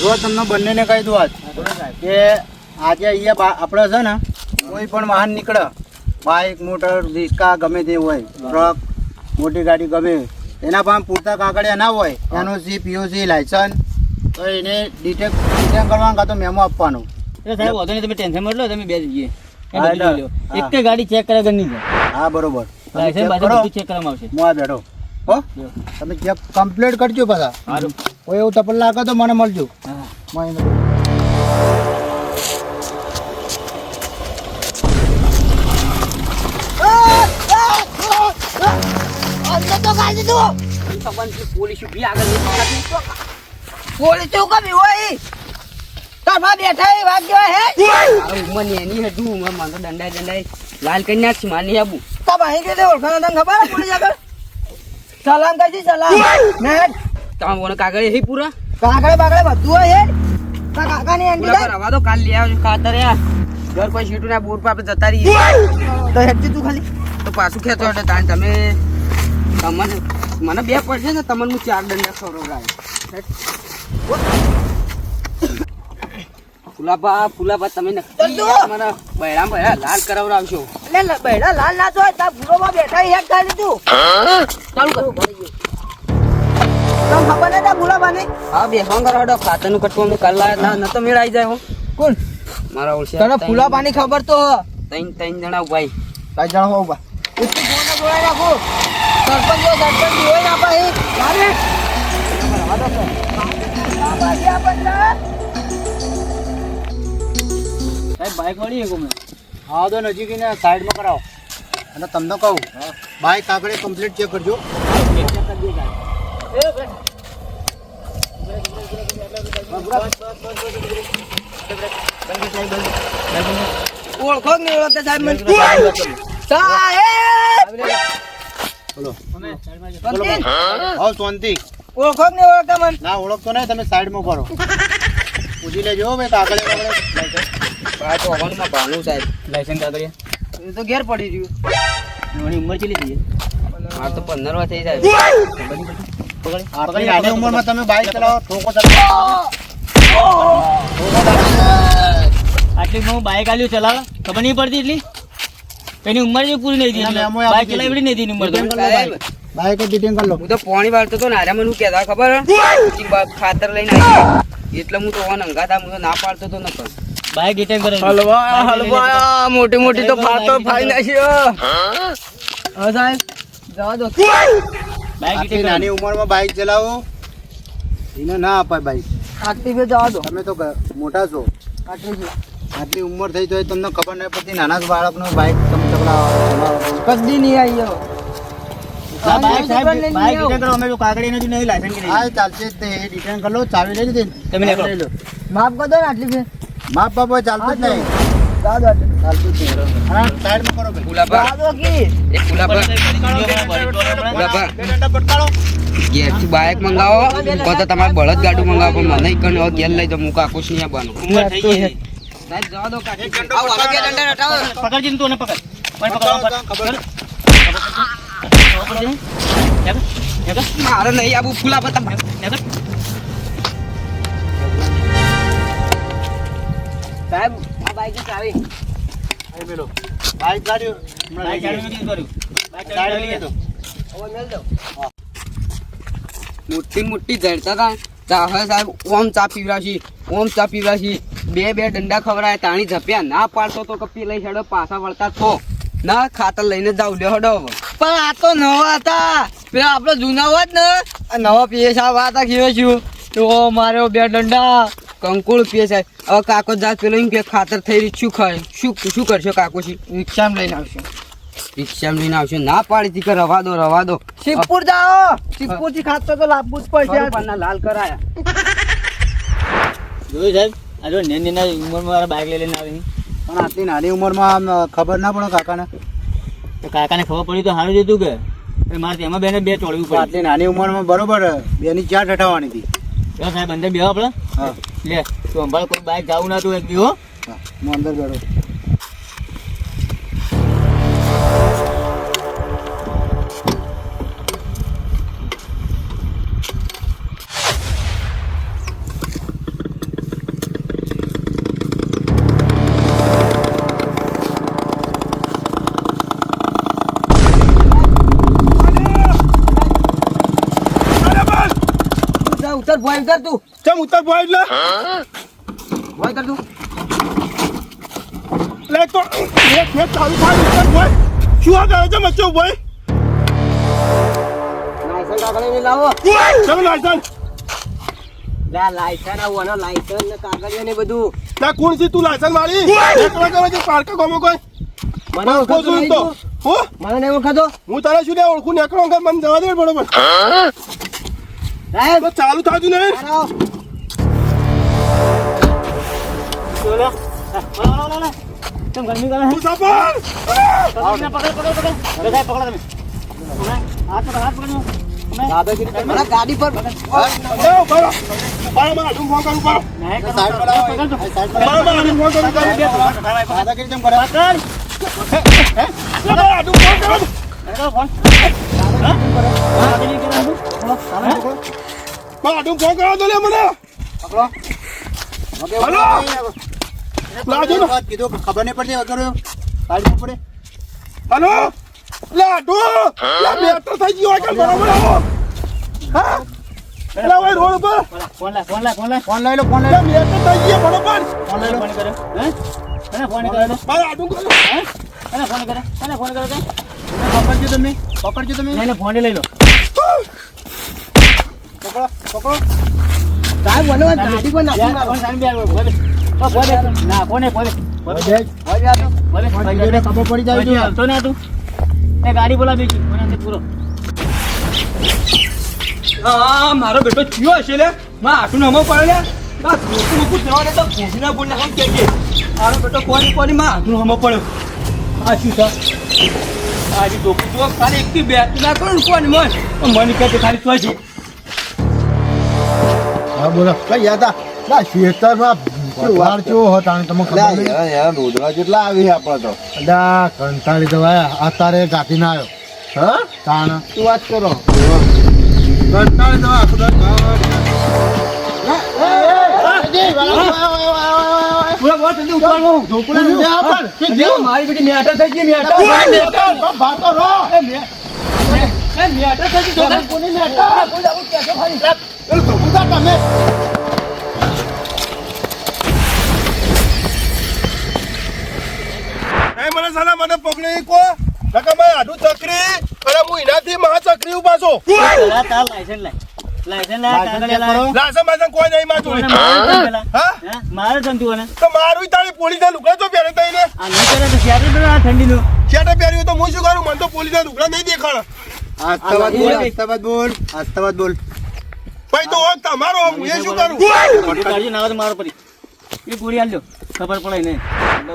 જો તમને બંનેને કહી દઉં આજ. કે આજે અહીંયા આપણે છે ને કોઈ પણ વાહન નીકળે બાઇક મોટર રિક્ષા ગમે તે હોય ટ્રક મોટી ગાડી ગમે એના પણ પૂરતા કાગળિયા ના હોય એનું સી પીઓસી લાયસન્સ તો એને ડિટેક ડિટેક કરવાનું કાં તો મેમો આપવાનો. એટલે સાહેબ વાંધો નહીં તમે ટેન્શનમાં લો તમે બે જઈએ. એક ગાડી ચેક કરે નહીં હા બરોબર. લાયસન્સ ચેક કરવામાં આવશે. હું આ બેઠો. હો? તમે ચેક કમ્પ્લીટ કરજો પાછા. સારું કોઈ એવું તપલ લાગે તો મને મળજો. હા. પોલીસ ઊભી આગળ નહીં તો કમી હોય? તારા બેઠા એ વાત જોવા હે? મને એની હતું ઉંમરમાં તો દંડાય દંડાય લાલ કરી નાખશે માની આબુ. તા ભાઈ કે ઓળખાણ તને ખબર પોલીસ આગળ? સલામ કઈ સલામ. ને તમે મને કાગળ એ પૂરા? કાગળ બાગળ બધું હોય હે. તા કાકાની આંટી પૂરા પર હવા દો કાલ લઈ આવજો ખાતર યાર ઘર કોઈ સીટું ના બોર પર આપણે જતા રહીએ. તો હેડજી તું ખાલી. તો પાછું ખેંચો એટલે તાણ તમે તમને મને બે પડશે ને તમને હું ચાર દંડા ખવડાવડાવીશ ફુલાપા ફુલાપા તમે નક્કી મને બૈરામ બૈરા લાલ કરાવડાવશો. એટલે લ- લાલ ના તા ભૂરોમાં બેઠા હેડ ખાલી તું ચાલુ કરો તને ખબર નહીં તા ભૂલા બાની હા બે હોંગર હડો ખાતરનું કટવું અમે કાલ લાયા ન તો મેળ આવી જાય હો. કોણ? મારા ઓળશે તને ખબર તો હ. ત્રણ ત્રણ જણા ભાઈ કાંઈ જણા બા ફોન જોડાઈ રાખો. સરપંચ જો સરપંચ હોય ના પાહી લાવે આ બાજી આ બંદા. સાહેબ બાઈક વાળી એક અમે હા તો નજીક ને સાઈડમાં કરાવો. અને તમને કહું બાઇક આગળ કમ્પ્લીટ ચેક કરજો. ઓળખો નહીં ઓળખતા સાહેબ સાહેબ બોલો. હા શાંતિ ઓળખો નહીં ઓળખતા મને? ના ઓળખતો નહીં તમે સાઈડમાં કરો પૂછી લેજો ભાઈ કાગળ આ તો અગણમાં ભાનું સાહેબ. લાઇસન્સ કાગળિયા એ. તો ઘેર પડી રહ્યું એની ઉંમર કેટલી થઈ મારે તો પંદર વાર થઈ જાય આટલી નાની ઉંમરમાં તમે બાઇક ચલાવો ઠોકો આટલી હું બાઈક આલ્યું ચલાવ. ખબર નહીં પડતી એટલી? એની ઉંમર જે પૂરી નહીં આપી બાઈક ચલાવી નહીં હતી ઉંમર તો. ડિટેન કરી લો બાઇક. બાઇક ડિટેન કરી લો. હું તો પાણી વાળતો તો ને આરામ હું કહેતા ખબર? ખાતર લઈને આવી એટલે હું તો ઓન અંગાતા હું ના પાડતો તો નતો બાઈક ડિટેન કરે હલવા હલવા મોટી મોટી તો ફાતો ફાઈ નાખ્યો હા? સાહેબ. જવા દો. બાઈક આટલી નાની ઉંમરમાં બાઇક ચલાવો. એને ના અપાય બાઈક. આટલી બે જવા દો. તમે તો મોટા છો. આટલી આટલી ઉંમર થઈ તો તમને ખબર નહીં પડતી નાના બાળકનો બાઈક તમે ચલાવો. કદી નહીં આવી માફ કરી દો ને આટલી છે માપ બાપ ચાલતું જ નહીં. મંગાવો. કો તો તમારે બળદ ગાડું મંગાવો પણ મને કણ ઘેર લઈ જાઓ હું કાકુ નહીં આવવાનું ઉંમર થઈ ગઈ છે. સાહેબ જવા દો કાકી. આવો, આવો, બે દંડા હટાવો. પકડજે તું પકડ. મારે નહીં આવું મોટી મોટી જડતા હતા. ચાહે સાહેબ, ઓમ ચા પીવરાશી ઓમ ચા પીવરાશી બે બે દંડા ખવડાય, તાણી ઝપ્યા. ના પાડતો તો કપી લઈ હેડો પાછા વળતા થો ના ખાતર લઈને જાવ લ્યો હડો પણ આ તો નવા હતા. પેલા આપડે જૂના હોત ને? નવા પીએસ આવા હતા કેવો છું તો મારે બે દંડા કંકુળ પીએ સાહેબ હવે કાકો જાત પેલો એમ કે ખાતર થઈ રહ્યું શું ખાય? શું શું કરશો કાકોશી રિક્ષામાં લઈને આવશો? રિક્ષામાં લઈને આવશો? ના પાડી કે રવા દો રવા દો. શિવપુર જાઓ. શિવપુરથી ખાતર તો લાવવું જ પડશે લાલ કરાયા. જોયું સાહેબ? આજે નેની ના ઉંમરમાં મારા બાઇક લઈ લઈને આવી પણ આટલી નાની ઉંમરમાં ખબર ના પડે કાકાને. તો કાકાને ખબર પડી તો સારું જતું કે. મારે તેમાં બેને બે ચોડવું પડે. આટલી નાની ઉંમરમાં બરોબર બેની ચાર ઠઠાવાની હતી. સાહેબ અંદર બેહો આપણે. હા. લે તો અંબાળ કોઈ બાઇક જવું ના તું એક બી હો. હા હું અંદર બેઠો. ઉતર ભોય ઉતર તું. ચમ ઉતર ભાઈ એટલે ભોય કર તું. લે તો એક ફેર ચાલુ થાય ઉતર ભાઈ શું આ કરે છે મચ્છો ભાઈ લાયસન્સ કાગળ નહીં લાવો. ચમ લાયસન્સ લા લાયસન્સ આવું અને લાયસન્સ ને કાગળિયા ને બધું. ના કોણ છે તું લાયસન્સ મારી એકલા કરે છે પાર્ક ગમો કોઈ? મને ઓળખો ઓળખાતું મને નહીં ઓળખાતો? હું તારે શું લે ઓળખું નેકળો મને જવા દે બરોબર. સાહેબ. તો ચાલુ થાતું ને. ગાડી પર. દાદાગીરી ફોન કરું. ફોન. કે હાથમાં ફોન કરો તો લે મને હલો? ને. કીધું ખબર નહીં પડતી પડે હલો લે આટો લે બેટર થઈ ગયો કે બરાબર હા લે ઉપર ફોન લાય, ફોન ફોન. ફોન લો ફોન લે લો બેટર થઈ ગયો બરાબર ફોન લઈ લો ફોન કર્યો. હે? કોને ફોન કર્યો? મારા આટું કરો હે? કોને ફોન કર્યો? કોને ફોન કર્યો તે? પકડજો તમે પકડજો તમે લઈ લો, ફોન લઈ લો. પકડો પકડો સાહેબ મને ગાડી પર નાખી યાર, ફોન બે આવ્યો. બોલે. ઓ, બોલે. ના, કોને, બોલે. બોલે. બોલે. ભાઈને ખબર પડી જાય પછી ના તું એ ગાડી બોલા બીજી મને પૂરો હા મારો બેટો થયો હશે લે માં આટલું નમો પડે લે બસ મોટું મોટું થવા તો ભૂખીના બોલ નાખો કે કે મારો બેટો કોની કોની માં આટલું નમો પડ્યો આ શું છે આજે ડોકું જો ખાલી એકથી બે ના કરો કોણ મન મન કહે છે ખાલી તો છે હા બોલો કઈ ગયા તા ના ખેતરમાં પથાર કેવો હતો તમને ખબર જેટલા આવી આપણે તો અલા કંટાળી તો ભાઈ અત્યારે ગાતી ના આવ્યો હા તાણ તું વાત કરો કંટાળી તો આખો દાડો પૂરા બહુ જલ્દી ઉતારવો મારી બેટી મેટર થઈ ગઈ મેટર એ મેટર થઈ ગઈ તો કોની મેટર કોઈ આવું કહેતો ખાલી? એ મને સાલા મને પકડી કો. નકા મેં આટું ચકરી અને હું એનાથી મહા ચકરી ઊભા છો. તાર લાયસન્સ લાય. લાયસન્સ લાય કાગળ લાય. લાસમ બાસમ કોઈ નહીં માં કોને જોડે મારે છે પેલા? હા? મારે ને તું મારું તારી પોલીસના લુગડા તો પહેરે તઈને. આ નહીં કરે તો ક્યારે પેલો આ ઠંડીનું? શેટે પહેર્યું તો હું શું કરું? મને તો પોલીસના લુગડા નહીં દેખાણ આસ્તાવાદ બોલ આસ્તાવાદ બોલ આસ્તાવાદ બોલ. ભાઈ તો તમારો હું શું કરું? ના આવે તો મારો પડી એ ગોળી આલજો. ખબર પડે નહીં.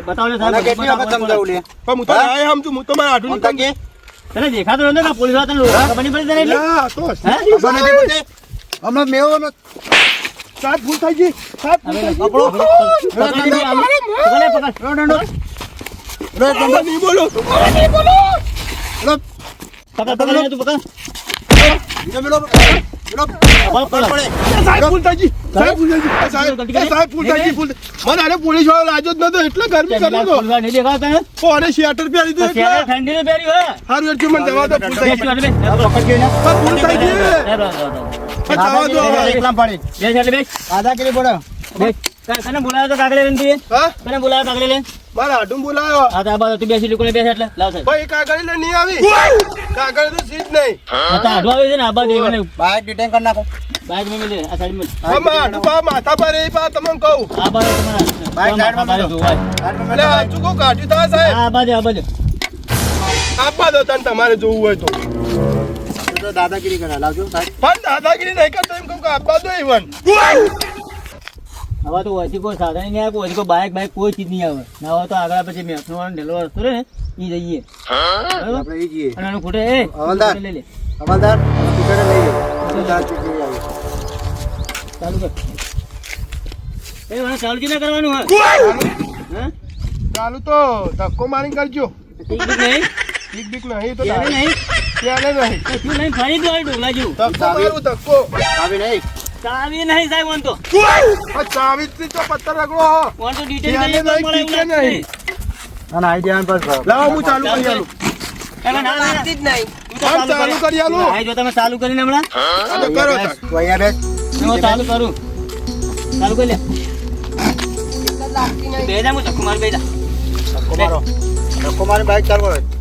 બતાવજો સાહેબ કેટલી વખત સમજાવું લે? પણ હું તો ના સમજુ હું તો મારા આટું મમતા કે તને દેખાતો નથી પોલીસવાળા તને ખબર નહીં પડી તને એટલે? તો ખબર નથી પડતી? હમણાં મેવો હમણાં સાહેબ ભૂલ થઈ ગઈ. સાહેબ ભૂલ થઈ ગઈ. પકડો પકડી દે, આલુ. પકડ લે, પકડ. રો દંડો રો દંડો તમે નહીં બોલો. પકડ, પકડ તું પકડ. એટલે ગરમી દો હવે. એકલા પાડી. એટલે પડે તો લઈને લઈને? મારા બોલાયો. તો આ બાજુ બેસી લોકોને બેસ એટલે. લાવ સાહેબ. ભાઈ કાગળ લઈને નહીં આવી. કાગળ તો સીટ નહીં. આ આડું આવે છે ને, આ બાજુ મને બાઈક ડિટેન કરી નાખો. બાઈક મેં મિલે, આ સાઈડ મિલે. હા, મારા માથા પર એ પા તમને કહું. આ બાજુ તમારા- બાઈક કાઢ્યું તા સાહેબ. આ બાજુ, આ બાજુ. તને તમારે જોવું હોય તો. તો દાદાગીરી કરે લાવજો સાહેબ પણ દાદાગીરી નહીં કરતો એમ કહું કે આપવા દો ઇવન હવે તો ઓછી કોઈ સાધન નહીં આવે ઓછી કોઈ બાઈક બાઈક કોઈ ચીજ નહીં આવે ના હોય તો આગળ પછી મેથનો વાળો ઢેલો રસ્તો રહે ને એ જઈએ બરાબર આપણે એ જઈએ અને એનું ખૂટે એ હવાલદાર. લઈ લે હવાલદાર સ્કૂટર લઈ લે ચાર ચીજ લઈ આવીએ. ચાલુ કર એ મને ચાલુ જ ના કરવાનું હોય હા ચાલુ તો ધક્કો મારી કરજો ઠીક ઠીક નહીં બીક બીક નહીં તો ત્યારે નહીં. ત્યારે નહીં કશું નહીં ફરી દો ઢોકલા જેવું ધક્કો મારું ધક્કો. આવી નહીં. ચાવી નહીં સાહેબ વન તો. ચાવી થી તો પથ્થર રગડો. હો વન તો ડિટેલ નહીં, મળે. નહીં. ના ના આઈ ધ્યાન પર લાવો હું ચાલુ કરી આલું. એમાં ના, ના, ના. જ નહીં. તું ચાલુ કરી. આલું. જો તમે ચાલુ કરીને હમણાં. આ તો કરો તાર. તું અહીંયા બેસ. હું ચાલુ કરું. ચાલુ કરી લે. બે હું ધક્કો મારું બે ધક્કો મારો. ધક્કો મારી બાઈક ચાલુ કરો.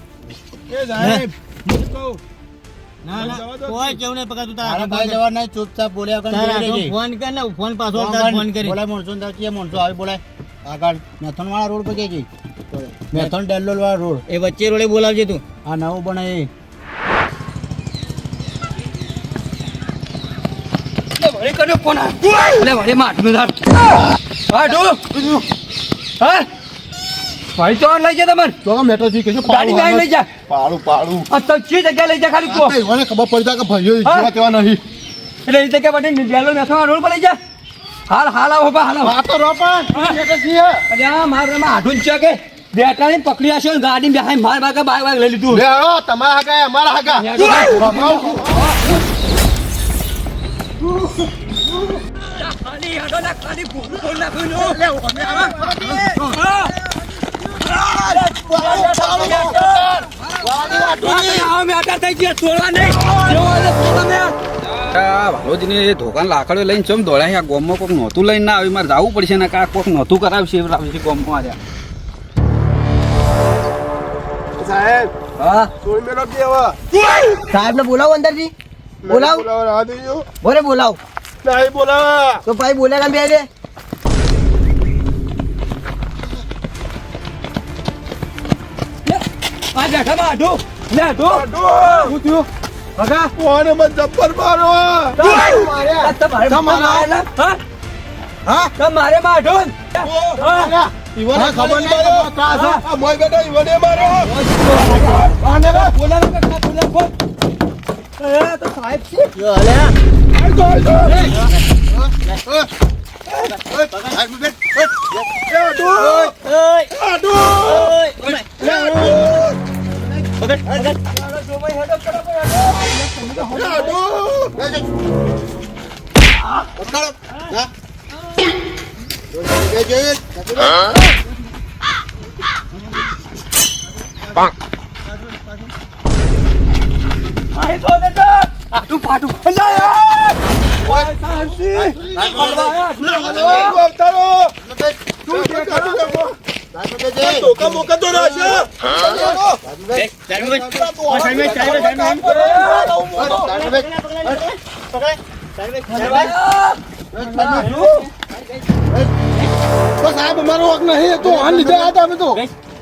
એ સાહેબ હું? કહું. ના ના કોઈ કેવું નહીં તું તારા ભાઈ જવા નહીં ચૂપચાપ બોલ્યા વગર. ફોન કર ને ફોન પાછો ફોન કરી. બોલાય મોણસો ને તાર મોણસો આવે બોલાય. આગળ મેથન વાળા રોડ પર જઈ મેથન ડેલ્લોલ વાળા રોડ. એ વચ્ચે રોડે બોલાવજે તું. આ નવું બને એ. કર્યો ફોન લે વળી માં. હા? ભાઈ તો લઈ જા તમારે. તો મેટો થી કહેજો ગાડી ગાડી લઈ જા. પાડું પાડું. આ તો ચી જગ્યા લઈ જા ખાલી કહો. મને ખબર પડી જા કે ભાઈઓ હા? તેવા નહીં. એટલે એ જગ્યા માટે ડેલો મેથામાં રોડ પર લઈ જા. હાલ હાલ આવો બા હાલ આ તો છે? અરે આ મારે માં આઢું છે કે બેટાને પકડી આશો ગાડી બેહાઈ માર બાગા બાય બાઈક લઈ લીધું. લે આવો તમારા હાગા અમારા હાગા. ખાલી હેડો ના ખાલી ભૂલ નો. હા. આવો મેટા થઈ ભાલોજીને ધોકાન લાકડો લઈને ચમ દોડાય આ ગોમમાં કોક નહોતું લઈને ના આવી મારે જવું પડશે ને કોક નહોતું કરાવશે એવું લાવશે ગોમમાં સાહેબ હા સાહેબ ને બોલાવો. અંદરથી બોલાવ. બોલે બોલાવ તો ભાઈ કેમ બે આ બેઠા માં લે આઢું. શું થયું? ભગા. કોને મને જબ્બર મારો તમારે? હા? હા? તમારે માં આઢું. ખબર નહીં કે આ કાં છે. આ મોય બેટા ઈવને મારો આને બા બોલાવો કે એ તો સાહેબ છે. તો તો બેટા. આઢું પાઢું. અલ્યા! ઓય સાહેબજી. અલ્યા, આઢું. સાહેબ અમારો હક નહીં તો આ લીધે હતા અમે તો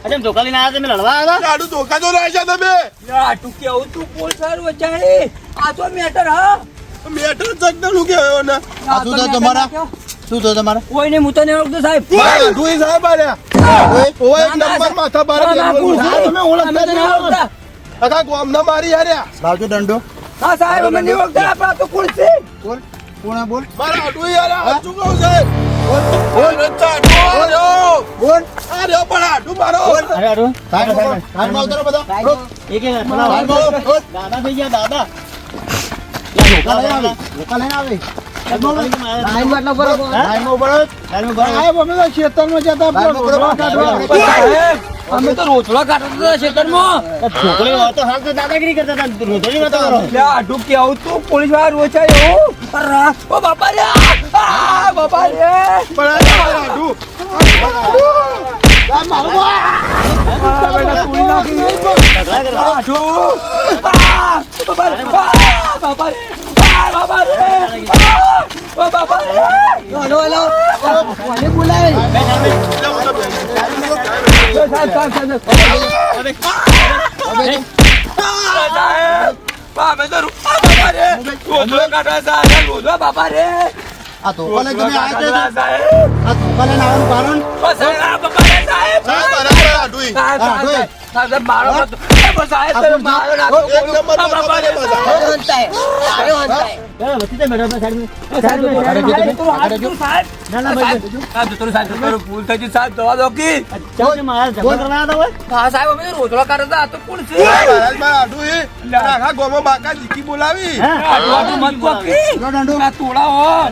અરે ધોકા લઈને લડવા આવ્યા ગાડું ધોકા તો બોલ સારું. આ તો મેટર હા મેટર જગદનું કહેવાયો ને? આ શું થયું તમારા? શું થયું તમારે? કોઈ નહીં હું તો નહીં ઓળખતો સાહેબ ધુઈ સાહેબ આલ્યા ઓય એક નંબર માથા બાર ના, ના, ભૂલ બેઠો. સાહેબ. તમે ઓળખતા નહીં નહીં ઓળખતા. આખા ગામના મારી હાર્યા લાવજો દંડો. હા સાહેબ અમે નહીં ઓળખતા આપણે આ તો કોણ છે બોલ. કોણ બોલ? મારા આટલું યાર હાચું કહું સાહેબ? બોલ. રચ્ચા આટલું બોલ. આર્યો પણ આટલું મારો. અરે અરે સાહેબ સાહેબ સાહેબ ઉતરો બધા. એક એક સાહેબ બોલાવો. ઉતરો. દાદા થઈ ગયા દાદા. અમે તો કાઢતા હતા છોકરી તો હાલ તો દાદાગીરી કરતા હતા. નતો કરો. કેવું તું? પોલીસવાળા રોચા એવું ઓ બાપા રે. બાપા રે. બાપા. રે. બાપા રે. આ, બાપા રે આ, બાપા રે સાહેબ, સાહેબ, સાહેબ. સાહેબ, અમે તો રો- આ, આ ધોકા લઈને તમે આ ધોકા લઈને આવવાનું કારણ સાહેબ, આ બાપા રે સાહેબ સાહેબ, બરાબર. એક નંબર આ બાપા મારા બાકા જીકી બોલાવી. હા? આ દવા તો મત કહો કી. આ તોડા હો. આ,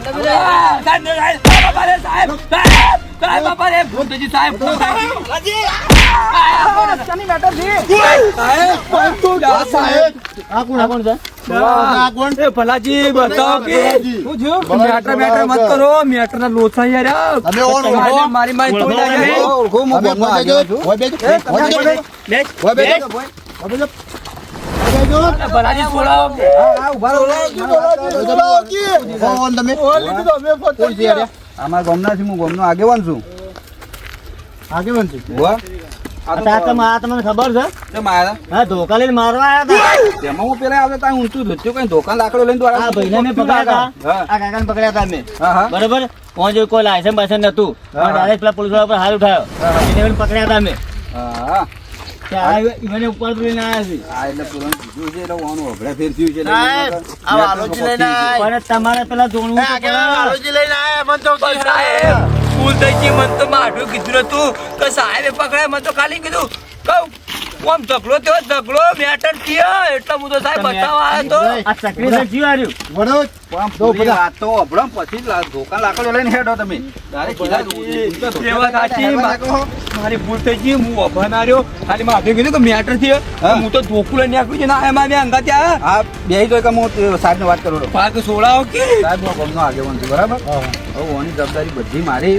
સાહેબ, સાહેબ, બાપા રે, સાહેબ, સાહેબ, સાહેબ, બાપા રે, ભૂલ થઈ ગઈ, સાહેબ, ભૂલ થઈ ગઈ. આ કોણ, આ કોણ છે? આ કોણ એ ભલાજી બતાવો કે શું? મેટર મેટર મત કરો મેટર ના લોચા યાર આ. ઓળખો. મારી- મારી. ઓળખો, હું હોય બેજો. હોય બેજો. હોય બેજો. હોય બેજો. બેજો. અરે ભલાજી કે. તમે? છે યાર? અમારા ગામના છે હું ગામનો આગેવાન છું. આગેવાન છું? વાહ આ તો આ તમને ખબર છે? તે મારા. હા ધોકા લઈને મારવા આવ્યા હતા તેમાં હું પેલા આવતા ત્યાં ઊંચું ધોત્યું કઈ દુકાન લાકડો લઈને તો આ ભાઈને મેં પકડ્યા હતા આ કાકાને પકડ્યા હતા મેં. બરોબર? કોઈ કોઈ લાયસન્સ બાયસન્સ નતું. ડાયરેક્ટ પેલા પોલીસવાળા પર ઉઠાયો. એને પકડ્યા હતા મેં. હા. કે ઉપર લઈને આવ્યા છે. આ એટલે પુરાણ કીધું છે એટલે ઓનું હભળે ફેર થયું છે સાહેબ, મેં આ વાલોજી લઈને આય. પણ તમારે પેલા જોણવું તો વાલોજી લઈને આયા, મને તો સાહેબ ભૂલ થઈ ગઈ મને તો માઠું કીધું નતું. કે સાહેબે પકડાય મને તો ખાલી કીધું. કહું આમ ઝઘડો થયો ઝઘડો મેટર થયો. એટલે હું તો સાહેબ બતાવવા આવ્યો તો. આ ચકરી તો જીવ આર્યું વડો કોમ તો બધા. આ તો હભળો પછી ધોકા લાકડો લઈને હેડો તમે. તારે કીધા સેવા સાચી મા- મારી ભૂલ થઈ ગઈ હું અભા આર્યો રહ્યો ખાલી માથે કીધું કે મેટર થયો. હા. હું તો ધોકું લઈને આખું છે ના એમાં મેં અંગા ત્યાં હા બે તો કે હું સાહેબ વાત કરું પાક સોળાઓ કે? સાહેબ હું આગેવાન છું બરાબર? હવે ઓની જવાબદારી બધી મારી.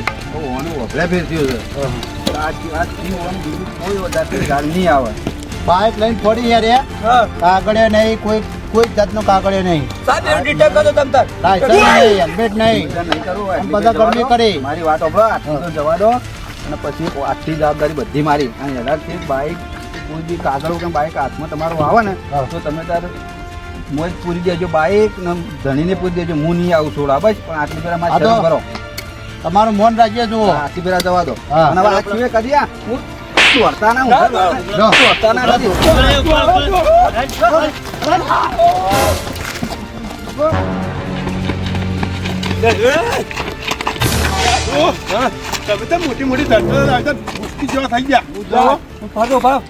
છે. બાઇક લઈને ફોડી યાર. કાગળિયો નહીં કોઈ કોઈ જાતનો કાગળિયો નહીં. સાહેબ એનું ડિટેક્ટ કરજો તમ તાર. લાયસન્સ નહીં હેલ્મેટ નહીં. બધા ગરમી મારી વાત સાંભળો જવા દો. અને પછી આટલી જવાબદારી બધી મારી. અને એનાથી બાઈક કોઈ બી કાગળો કે બાઈક હાથમાં તમારું આવે ને તો તમે તાર મોજ પૂરી દેજો બાઈક ને ધણીને પૂરી દેજો. હું નહીં આવું છોડા બસ. પણ આટલી પેલા મારી કરો. તમારું મોન રાખીએ જુઓ. આટલી જવા દો. અને હવે આ સિવાય કદી આ. હું ચોરતા ના હું ચોરતા ના નથી. તમે તો મોટી મોટી મુશ્કેલ જેવા થઈ ગયા. ભાગો ભાગો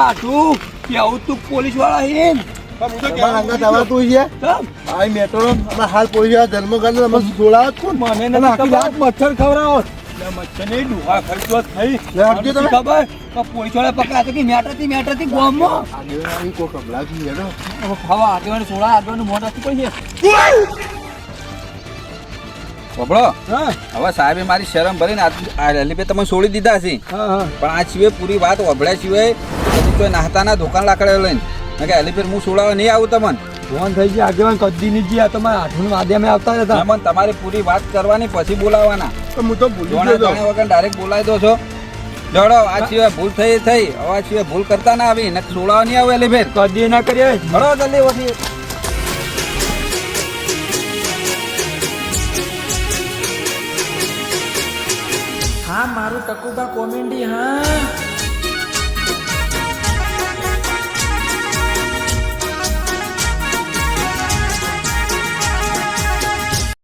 આટલું કેવું તું. પોલીસવાળા હે મચ્છર ખવડાવો મચ્છર નહીં ડુહા ખર્ચો થઈ લે, હટજો તમે. ખબર તો કે મેટરથી મેટરથી ગોમમાં આગેવાની કોઈ કબલાજી હેડો હવે આગેવાન સોળા આગેવાન મોઢા કોઈ બબડો હવે સાહેબે મારી શરમ ભરીને પે તમે છોડી દીધા છે પણ આ સિવાય પૂરી વાત વભળ્યા સિવાય નાહતાના દુકાન લાકડે લઈને કે હેલી હું છોડાવવા નહીં આવું તમને? ફોન થઈ ગયા આગેવાન કદી નહીં ગયા તમારે આઠમણ માધ્યમે આવતા હતા એમાં તમારે પૂરી વાત કરવાની પછી બોલાવવાના. હું તો ભૂલી ગયો. જોણે વગર ડાયરેક્ટ બોલાવી દો છો. જોડો આ સિવાય ભૂલ થઈ થઈ હવે આ સિવાય ભૂલ કરતા ના આવી ને છોડાવવા નહીં આવું હેલી કદી ના કરીએ. ભણો જલ્દી ઓછી. હા મારું ટકુબા કોમેડી હા.